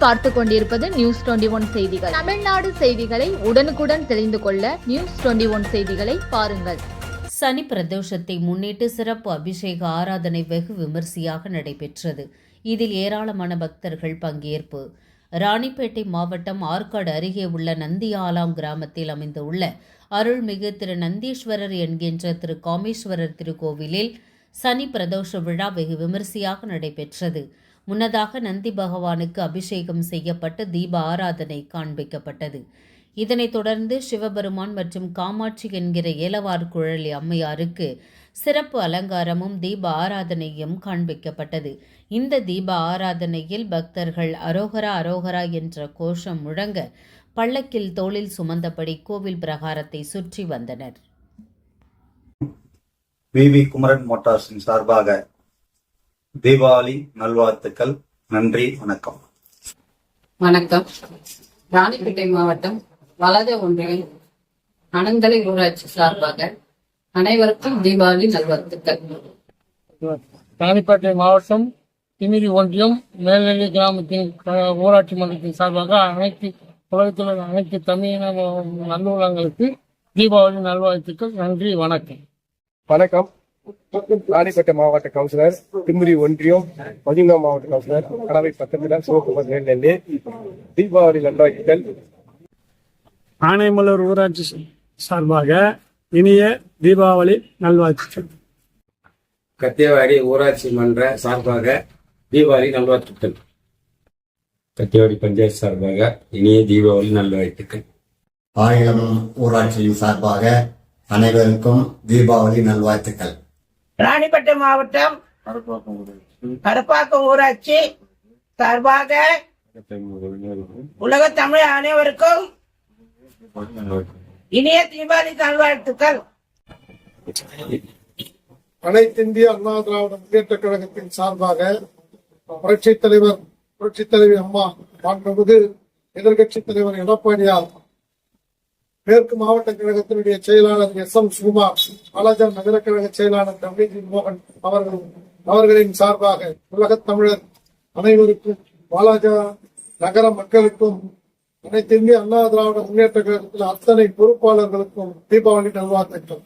நீங்கள் பார்த்து கொண்டிருப்பது நியூஸ் டுவெண்டி ஒன் செய்திகள். தமிழ்நாடு செய்திகளை உடனுக்குடன் தெரிந்து கொள்ள நியூஸ் டுவெண்டி ஒன் செய்திகளை பாருங்கள். சனி பிரதோஷத்தை முன்னிட்டு சிறப்பு அபிஷேக ஆராதனை வெகு விமரிசையாக நடைபெற்றது. இதில் ஏராளமான பக்தர்கள் பங்கேற்பு. ராணிப்பேட்டை மாவட்டம் ஆற்காடு அருகே உள்ள நந்தியாலாம் கிராமத்தில் அமைந்துள்ள அருள்மிகு திரு நந்தீஸ்வரர் என்கின்ற திரு காமேஸ்வரர் திருக்கோவிலில் சனி பிரதோஷ விழா வெகு விமரிசையாக நடைபெற்றது. முன்னதாக நந்தி பகவானுக்கு அபிஷேகம் செய்யப்பட்டு தீப ஆராதனை காண்பிக்கப்பட்டது. இதனைத் தொடர்ந்து சிவபெருமான் மற்றும் காமாட்சி என்கிற ஏலவார் குழலி அம்மையாருக்கு சிறப்பு அலங்காரமும் தீப ஆராதனையும் காண்பிக்கப்பட்டது. இந்த தீப ஆராதனையில் பக்தர்கள் அரோகரா அரோகரா என்ற கோஷம் முழங்க பள்ளக்கில் தோளில் சுமந்தபடி கோவில் பிரகாரத்தை சுற்றி வந்தனர். வி வி குமரன் மோட்டார்ஸின் சார்பாக தீபாவளி நல்வாழ்த்துக்கள். நன்றி வணக்கம். வணக்கம். ராணிப்பேட்டை மாவட்டம் வலத ஒன்றியம் அனந்தலை ஊராட்சி சார்பாக அனைவருக்கும் தீபாவளி நல்வாழ்த்துக்கள். ராணிப்பேட்டை மாவட்டம் திமிரி ஒன்றியம் மேல்நிலை கிராமத்தின் ஊராட்சி மன்றத்தின் சார்பாக அனைத்து உலகத்தில் உள்ள அனைத்து தமிழின நல்லுள்ளங்களுக்கு தீபாவளி நல்வாழ்த்துக்கள். நன்றி வணக்கம். வணக்கம். ராணிப்பேட்டை மாவட்ட கவுன்சிலர் திமிரி ஒன்றியம் பதினொன்றாம் மாவட்ட கவுன்சிலர் கடவை பத்தொன்பதாம் சிவகுமார் நெல்லி தீபாவளி நல்வாழ்த்துக்கள் ஆனைமலர் ஊராட்சி சார்பாக இனிய தீபாவளி நல்வாழ்த்துக்கள். கத்தியவாடி ஊராட்சி மன்ற சார்பாக தீபாவளி நல்வாழ்த்துக்கள். கத்தியவாடி பஞ்சாயத்து சார்பாக இனிய தீபாவளி நல்வாழ்த்துக்கள். ஆயிரம் ஊராட்சியின் சார்பாக அனைவருக்கும் தீபாவளி நல்வாழ்த்துக்கள். ராணிப்பேட்டை மாவட்டம் கருப்பாக்கம் ஊராட்சி சார்பாக உலக தமிழ் அனைவருக்கும் இனிய தீபாவளி நல்வாழ்த்துக்கள். அனைத்திந்திய அண்ணா திராவிட முன்னேற்ற கழகத்தின் சார்பாக புரட்சி தலைவர் புரட்சி தலைவி அம்மா மாண்புமிகு எதிர்கட்சி தலைவர் எடப்பாடியார் மேற்கு மாவட்ட கழகத்தினுடைய செயலாளர் எஸ் எம் சுகுமார் வாலாஜா நகர கழக செயலாளர் டபிள்யூ மோகன் அவர்கள் அவர்களின் சார்பாக உலகத் தமிழர் அனைவருக்கும் வாலாஜா நகர மக்களுக்கும் அனைத்து இந்திய அண்ணா திராவிட முன்னேற்ற கழகத்தில் அத்தனை பொறுப்பாளர்களுக்கும் தீபாவளி நல்வாழ்த்துக்கள்.